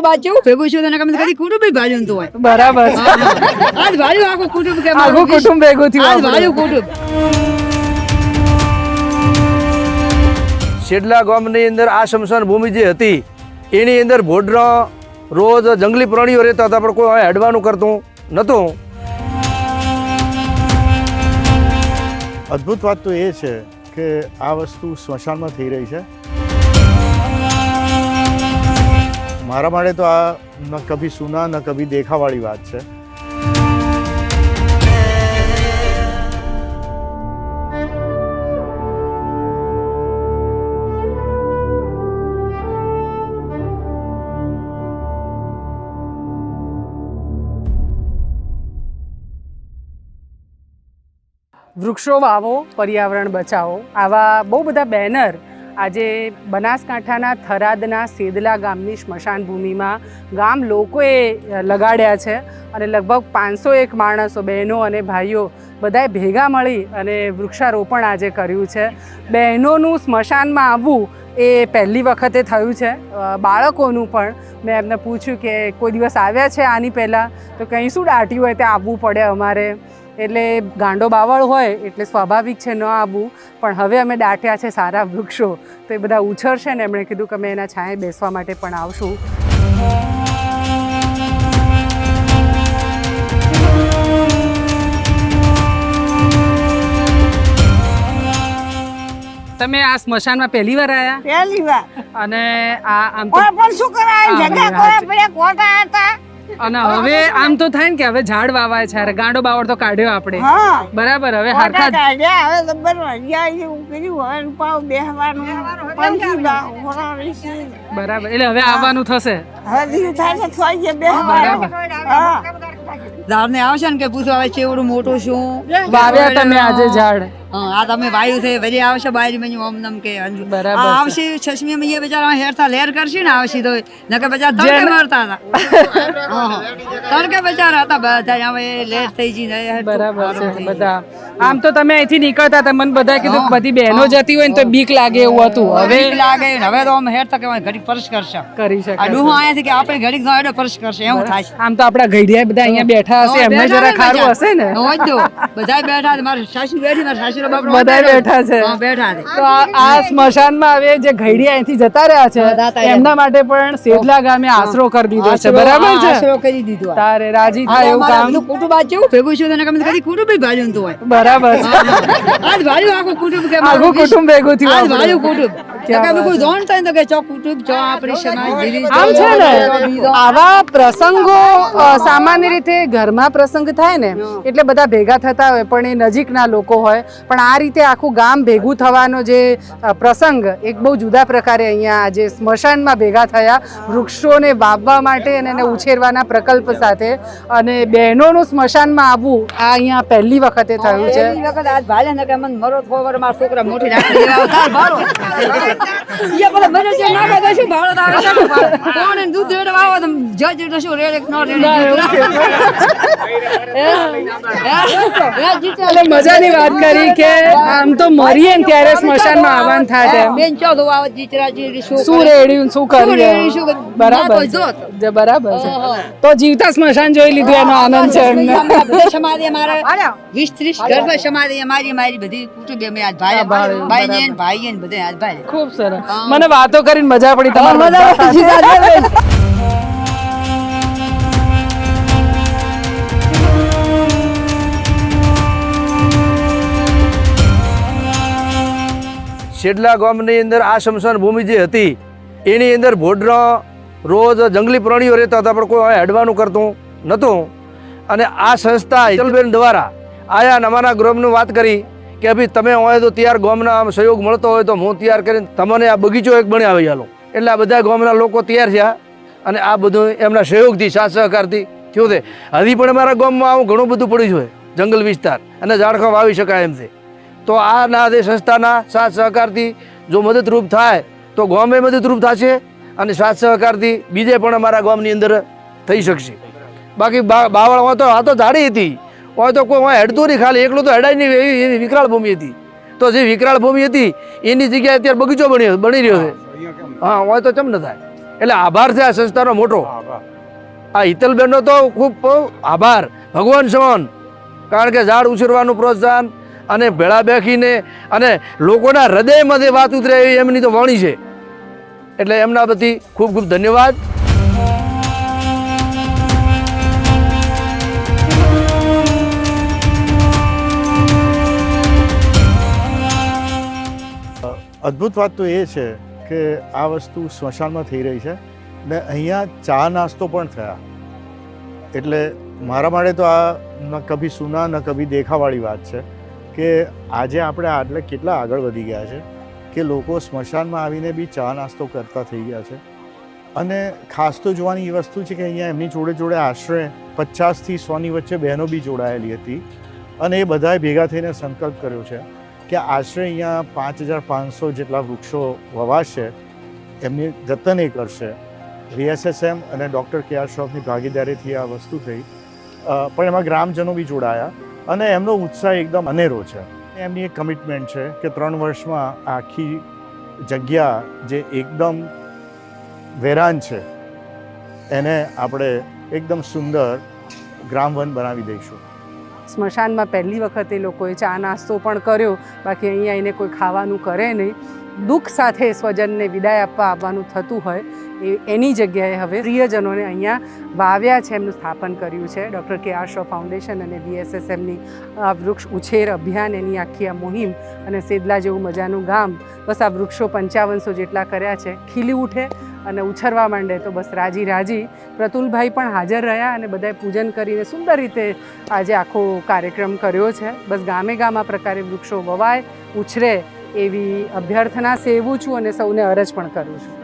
બાજુ? ભેગું છું તને કમી કદી કુટુંબ ભાજ્યું તો હોય. બરાબર. આજ ભાજ્યું આખું કુટુંબ કે આખું કુટુંબ ભેગું થયું આજ ભાજ્યું કુટુંબ. શેડલા ગામની અંદર આ શમશાન ભૂમિ જે હતી એની અંદર ભોડરા રોજ જંગલી પ્રાણીઓ રહેતા હતા પણ કોઈ હેડવાનું હડવાનું કરતું નહોતું. અદ્ભુત વાત તો એ છે કે આ વસ્તુ સ્મશાનમાં થઈ રહી છે. મારા માટે તો આ ન કભી સુના, ન કભી દેખાવાળી વાત છે. વૃક્ષો વાવો, પર્યાવરણ બચાવો, આવા બહુ બધા બેનર આજે બનાસકાંઠાના થરાદના સેદલા ગામની સ્મશાન ભૂમિમાં ગામ લોકોએ લગાડ્યા છે અને લગભગ પાંચસો એક માણસો, બહેનો અને ભાઈઓ બધાએ ભેગા મળી અને વૃક્ષારોપણ આજે કર્યું છે. બહેનોનું સ્મશાનમાં આવવું એ પહેલી વખતે થયું છે. બાળકોનું પણ મેં એમને પૂછ્યું કે કોઈ દિવસ આવ્યા છે આની પહેલાં? તો કંઈ શું દાટ્યું હોય તે આવવું પડે અમારે. એટલે ગાંડો બાવળ હોય એટલે સ્વાભાવિક છે ન આવવું પણ હવે અમે દાટ્યા છે સારા વૃક્ષો તો એ બધા ઉછરશે ને એમણે કીધું કે અમે એના છાંય બેસવા માટે પણ આવશું. તમે આ સ્મશાનમાં પહેલી વાર આવ્યા પહેલી વાર. અને આ આમ તો પણ શું કરાય? જગ્યા કોઈ છે. કોટા હતા. અને હવે આમ તો થાય ને કે હવે ઝાડ વાવાય છે અરે ગાંડો બાવળ તો કાઢ્યો આપણે. બરાબર હવે હરખા કાઢ્યા હવે તો બરાબર જ્યાં એવું કર્યું હવે પાવ બેહવાનું પંખી. બરાબર એટલે હવે આવવાનું થશે. હવે ધીરું થાય છે થોડી જે બેહવાનું હા. ધારને આવશે ને કે પૂછો હવે ચેવડું મોટું શું? વાવ્યા તમે આજે ઝાડ. આ તમે વાયુ છે વજે આવશે બારી મેં ઓમ નમ કે અંજુ. બરાબર આવશે છસમી મે એ બચારા હેરતા લેર કરશે ને આવશે તો. નકર બચારા તડકે મરતા હતા. હા, હા. તડકે બચારા હતા બધા હવે લેર થઈ જી ને બરાબર છે બધા. આમ તો તમે અહીંથી નીકળતા હતા મને બધા કીધું બધી બહેનો જતી હોય ને તો બીક લાગે એવું હતું. હવે બીક લાગે હવે તો આમ હેરતા તકે ઘડીક પરસ કરશે. કરી આ શકાય ડૂહો આયા છે કે આપણે ઘડીક નો હેડો કરશે એવું થાય આમ તો આપડા ઘડિયા બધા અહીંયા બેઠા હશે એમને જરા ખારું હશે ને? બધા બેઠા છે. મારા સાસુ બેઠી મારા સાસુ બાપ બધા બેઠા. છે. હા, બેઠા છે. તો આ આ સ્મશાનમાં હવે જે ઘડિયા અહીંથી જતા રહ્યા છે એમના માટે પણ સેદલા ગામે આશરો કરી દીધો છે. બરાબર છે? આશરો કરી દીધો. તારે રાજી આ થાય એવું કામ કુટુંબ આ કેવું ભેગું છું તને કમી કદી કુટુંબ ભાજ્યું તો હોય. બરાબર. આજ ભાજ્યું આખું કુટુંબ આખું કુટુંબ ભેગું થયું આજ આપણું. કુટુંબ. આમ છે ને આવા પ્રસંગો સામાન્ય રીતે ઘરમાં પ્રસંગ થાય ને એટલે બધા ભેગા થતા હોય પણ એ નજીકના લોકો હોય. પણ આ રીતે આખું ગામ ભેગું થવાનો જે પ્રસંગ એક બહુ જુદા પ્રકારે અહીંયા આજે સ્મશાનમાં ભેગા થયા વૃક્ષોને વાવવા માટે અને એને ઉછેરવાના પ્રકલ્પ સાથે અને બહેનોનું સ્મશાનમાં આવવું આ અહીંયા પહેલી વખતે થયું છે. પહેલી વખત આજ ભાલે ને મરો થો મારા છોકરા મોટી ઈ પેલા મને જે ના કહે શું ભાડો તો ભાડો. કોણ એને દૂધ રેડવા આવો તો જજ એટલે શું રેડે ન રેડે? મજાની વાત કરી કે આમ તો મરીએ ને ત્યારે સ્મશાનમાં આવવાનું થાય છે. બેન ચો તો આવો જીતરા જી શું શું રેડ્યું શું કર્યું બરાબર ના તો. જે બરાબર છે. તો જીવતા સ્મશાન જોઈ લીધું એનો આનંદ છે એમને. સમાધિ અમારે વીસ ત્રીસ ગર્ભ સમાધિ અમારી મારી બધી કુટુંબી અમે આજ ભાઈ ભાઈ, ભાઈ ને ભાઈ ને બધે આજ ભાઈ. ખૂબ સરસ. મને વાતો કરીને મજા પડી તમારી શેડલા ગામની અંદર આ શમશાન ભૂમિ જે હતી એની અંદર ભોડરા રોજ જંગલી પ્રાણીઓ રહેતા હતા પણ કોઈ હેડવાનું કરતું નહોતું. અને આ સંસ્થા હિતલબેન દ્વારા આયા અમારા ગ્રામનું વાત કરી. કે ભાઈ તમે હોય તો ત્યાર ગામના આમ સહયોગ મળતો હોય તો હું તૈયાર કરીને તમને આ બગીચો એક બનાવી ચાલો એટલે આ બધા ગામના લોકો તૈયાર થયા અને આ બધું એમના સહયોગથી સાથ સહકારથી થયું છે. હજી પણ અમારા ગામમાં આવું ઘણું બધું પડ્યું છે, જંગલ વિસ્તાર અને ઝાડખા વાવી શકાય એમ છે. તો આ ના જે સંસ્થાના સાથ સહકારથી જો મદદરૂપ થાય, તો ગામે મદદરૂપ થશે અને સાથ સહકારથી બીજે પણ અમારા ગામની અંદર થઈ શકશે. બાકી બાવળ તો આ તો ઝાડી હતી. હોય તો કોઈ હોય હેડતું નહીં ખાલી. એકલું તો હેડાય નહીં એવી એવી વિકરાળ ભૂમિ હતી. તો જે વિકરાળ ભૂમિ હતી એની જગ્યાએ અત્યારે બગીચો બન્યો બની રહ્યો છે. હા હોય તો ચમ ન થાય. એટલે આભાર છે આ સંસ્થાનો મોટો. આ હિતલબેનનો તો ખૂબ આભાર. ભગવાન સમાન. કારણ કે ઝાડ ઉછેરવાનું પ્રોત્સાહન અને ભેળા બેસીને અને લોકોના હૃદયમાંથી વાત ઉતરે એવી એમની તો વાણી છે. એટલે એમના બધી ખૂબ ખૂબ ધન્યવાદ. અદ્ભુત વાત તો એ છે કે આ વસ્તુ સ્મશાનમાં થઈ રહી છે ને અહીંયા ચા નાસ્તો પણ થયા. એટલે મારા માટે તો આ ન કભી સુના ન કભી દેખાવાળી વાત છે કે આજે આપણે આટલે કેટલા આગળ વધી ગયા છે કે લોકો સ્મશાનમાં આવીને બી ચા નાસ્તો કરતા થઈ ગયા છે. અને ખાસ તો જોવાની એ વસ્તુ છે કે અહીંયા એમની જોડે જોડે આશરે પચાસથી સોની વચ્ચે બહેનો બી જોડાયેલી હતી અને એ બધાએ ભેગા થઈને સંકલ્પ કર્યો છે. કે આશરે અહીંયા પાંચ હજાર પાંચસો જેટલા વૃક્ષો વવાશે, એમની જતન એ કરશે. વીએસએસએમ અને ડૉક્ટર કે આર શ્રોફની ભાગીદારીથી આ વસ્તુ થઈ. પણ એમાં ગ્રામજનો બી જોડાયા અને એમનો ઉત્સાહ એકદમ અનેરો છે. એમની એક કમિટમેન્ટ છે કે ત્રણ વર્ષમાં આખી જગ્યા જે એકદમ વેરાન છે, એને આપણે એકદમ સુંદર ગ્રામવન બનાવી દઈશું. સ્મશાનમાં પહેલી વખત એ લોકોએ ચા નાસ્તો પણ કર્યો. બાકી અહીંયા એને કોઈ ખાવાનું કરે નહીં. દુઃખ સાથે સ્વજનને વિદાય આપવા આવવાનું થતું હોય એ એની જગ્યાએ હવે પ્રિયજનોને અહીંયા વાવ્યા છે, એમનું સ્થાપન કર્યું છે. ડૉક્ટર કે આર શો ફાઉન્ડેશન અને બીએસએસએમની આ વૃક્ષ ઉછેર અભિયાન એની આખી આ મુહિમ અને સેદલા જેવું મજાનું ગામ. બસ આ વૃક્ષો પંચાવનસો જેટલા કર્યા છે. ખીલી ઉઠે અને ઉછરવા માંડે તો બસ રાજી રાજી. પ્રતુલભાઈ પણ હાજર રહ્યા અને બધાએ પૂજન કરીને સુંદર રીતે આજે આખો કાર્યક્રમ કર્યો છે. બસ ગામે ગામ આ પ્રકારે વૃક્ષો વવાય, ઉછરે એવી અભ્યર્થના સેવું છું અને સૌને અરજ પણ કરું છું.